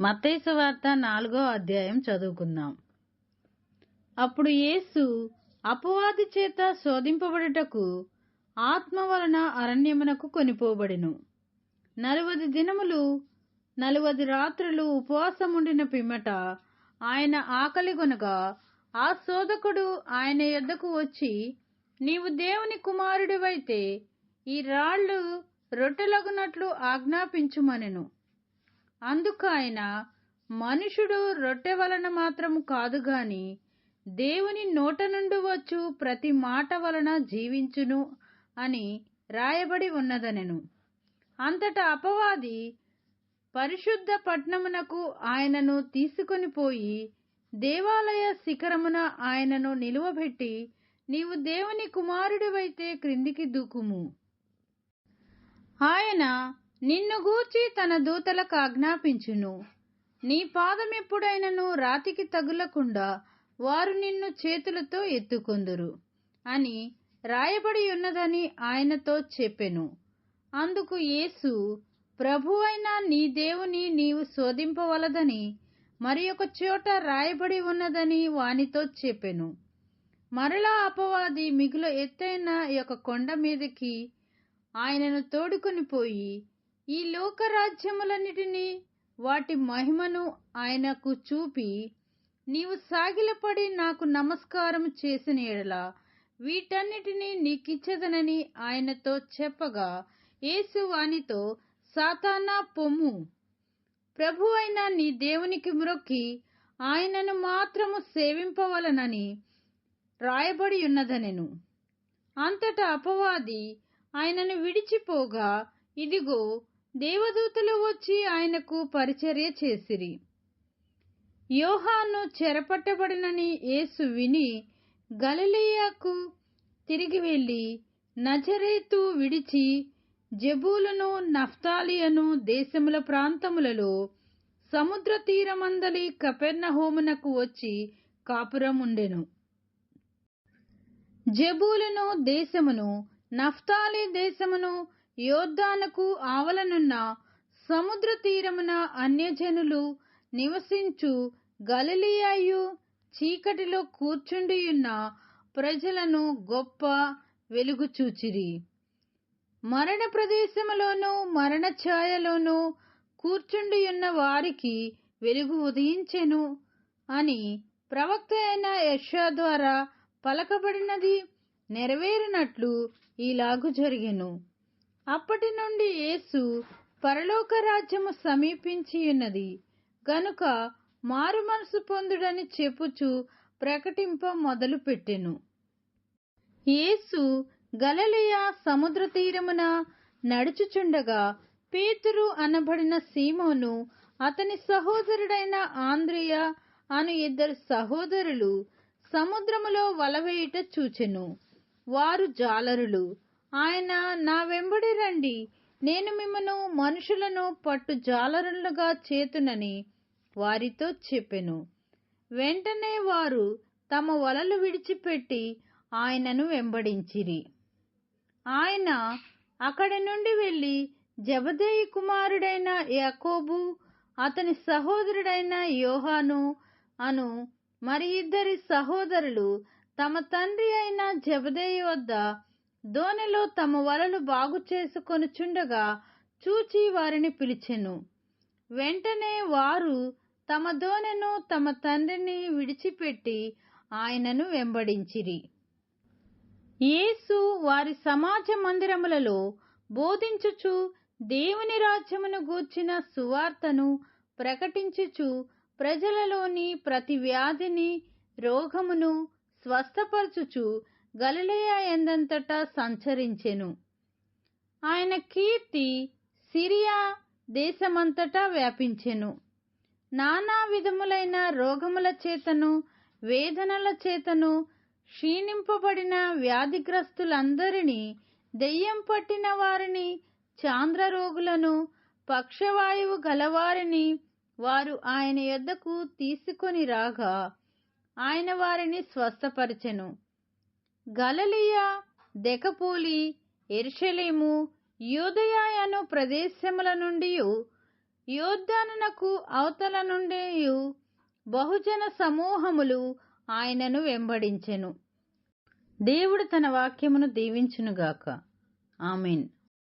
మత్తైసు వార్త నాలుగో అధ్యాయం చదువుకుందాం. అప్పుడు యేసు అపవాది చేత శోధింపబడుటకు ఆత్మ వలన అరణ్యమునకు కొనిపోబడెను. నలువది దినములు నలువది రాత్రులు ఉపవాసముండిన పిమ్మట ఆయన ఆకలి గొనగా ఆ శోధకుడు ఆయన యొద్దకు వచ్చి నీవు దేవుని కుమారుడివైతే ఈ రాళ్ళు రొట్టెలగునట్లు ఆజ్ఞాపించుమనెను. అందుకు ఆయన మనుషుడు రొట్టె వలన మాత్రము కాదు గాని దేవుని నోట నుండి వచ్చు ప్రతి మాట వలన జీవించును అని రాయబడి ఉన్నదనెను. అంతటా అపవాది పరిశుద్ధ పట్నమునకు ఆయనను తీసుకొని పోయి దేవాలయ శిఖరమున ఆయనను నిలువబెట్టి నీవు దేవుని కుమారుడివైతే క్రిందికి దూకుము. ఆయన నిన్ను గూర్చి తన దూతలకు ఆజ్ఞాపించును. నీ పాదమెప్పుడైనను రాతికి తగులకుండా వారు నిన్ను చేతులతో ఎత్తుకొందురు అని రాయబడి ఉన్నదని ఆయనతో చెప్పెను. అందుకు యేసు ప్రభువైన నీ దేవుని నీవు శోధింపవలదని మరి ఒక చోట రాయబడి ఉన్నదని వానితో చెప్పెను. మరలా అపవాది మిగుల ఎత్తైన యొక్క కొండ మీదకి ఆయనను తోడుకొని పోయి ఈ లోకరాజ్యములన్నిటినీ వాటి మహిమను ఆయనకు చూపి నీవు సాగిలపడి నాకు నమస్కారం చేసిన ఎడల వీటన్నిటినీ నీకిచ్చదనని ఆయనతో చెప్పగా యేసు వానితో సాతానా పొమ్ము. ప్రభు అయిన నీ దేవునికి మ్రొక్కి ఆయనను మాత్రము సేవింపవలనని రాయబడి ఉన్నదనెను. అంతటా అపవాది ఆయనను విడిచిపోగా ఇదిగో దేవదూతలు వచ్చి ఆయనకు పరిచర్య చేసిరి. యోహాను చెరపట్టబడినని యేసు విని గలిలియాకు తిరిగి వెళ్ళి నజరేతు విడిచి జబూలను నఫ్తాలియను దేశముల ప్రాంతములలో సముద్ర తీరమందలి కపెర్నహోమునకు వచ్చి కాపురం ఉండెను జబూలును దేశమును నఫ్తాలి దేశమును యోర్దానుకు ఆవలనున్న సముద్ర తీరమున అన్యజనులు నివసించు గలిలియాయు చీకటిలో కూర్చుండియున్న ప్రజలను గొప్ప వెలుగు చూచిరి. మరణ ప్రదేశములోను మరణ ఛాయలోను కూర్చుండియున్న వారికి వెలుగు ఉదయించెను అని ప్రవక్త అయిన యషా ద్వారా పలకబడినది నెరవేరినట్లు ఈలాగు జరిగెను. అప్పటి నుండి యేసు పరలోక రాజ్యము సమీపించి ఉన్నది గనుక మారు మనసు పొందుడని చెప్పుచు ప్రకటింప మొదలుపెట్టెను యేసు గలలియ సముద్ర తీరమున నడుచుచుండగా పేతురు అనబడిన సీమోను అతని సహోదరుడైన ఆంద్రియ అను ఇద్దరు సహోదరులు సముద్రములో వలవేయుట చూచెను. వారు జాలరులు. ఆయన నా వెంబడి రండి. నేను మిమ్మను మనుషులను పట్టు జాలరులుగా చేతునని వారితో చెప్పెను. వెంటనే వారు తమ వలలు విడిచిపెట్టి ఆయనను వెంబడించిరి. ఆయన అక్కడి నుండి వెళ్ళి జబదేయి కుమారుడైన యాకోబు అతని సహోదరుడైన యోహాను అను మరి ఇద్దరి సహోదరులు తమ తండ్రి అయిన జబదేయి వద్ద దోనెలో తమ వలలు బాగు చేసుకొనుచుండగా చూచి వారిని పిలిచెను. వెంటనే వారు తమ దోనెను తమ తండ్రిని విడిచిపెట్టి ఆయనను వెంబడించిరి. యేసు వారి సమాజ మందిరములలో బోధించుచు దేవుని రాజ్యమును గూర్చిన సువార్తను ప్రకటించుచు ప్రజలలోని ప్రతి వ్యాధిని రోగమును స్వస్థపరచుచు గలిలయ ఎందంతటా సంచరించెను. ఆయన కీర్తి సిరియా దేశమంతటా వ్యాపించెను. నానా విధములైన రోగముల చేతను వేదనల చేతను క్షీణింపబడిన వ్యాధిగ్రస్తులందరినీ దెయ్యం పట్టిన వారిని చాంద్ర రోగులను పక్షవాయువు గలవారిని వారు ఆయన యొద్దకు తీసుకొని రాగా ఆయన వారిని స్వస్థపరిచెను. గలలియా దెకపోలి ఎర్షలేము యోదయాయను ప్రదేశముల నుండి యోర్దానునకు అవతల నుండి బహుజన సమూహములు ఆయనను వెంబడించెను. దేవుడు తన వాక్యమును దీవించునుగాక. ఆమెన్.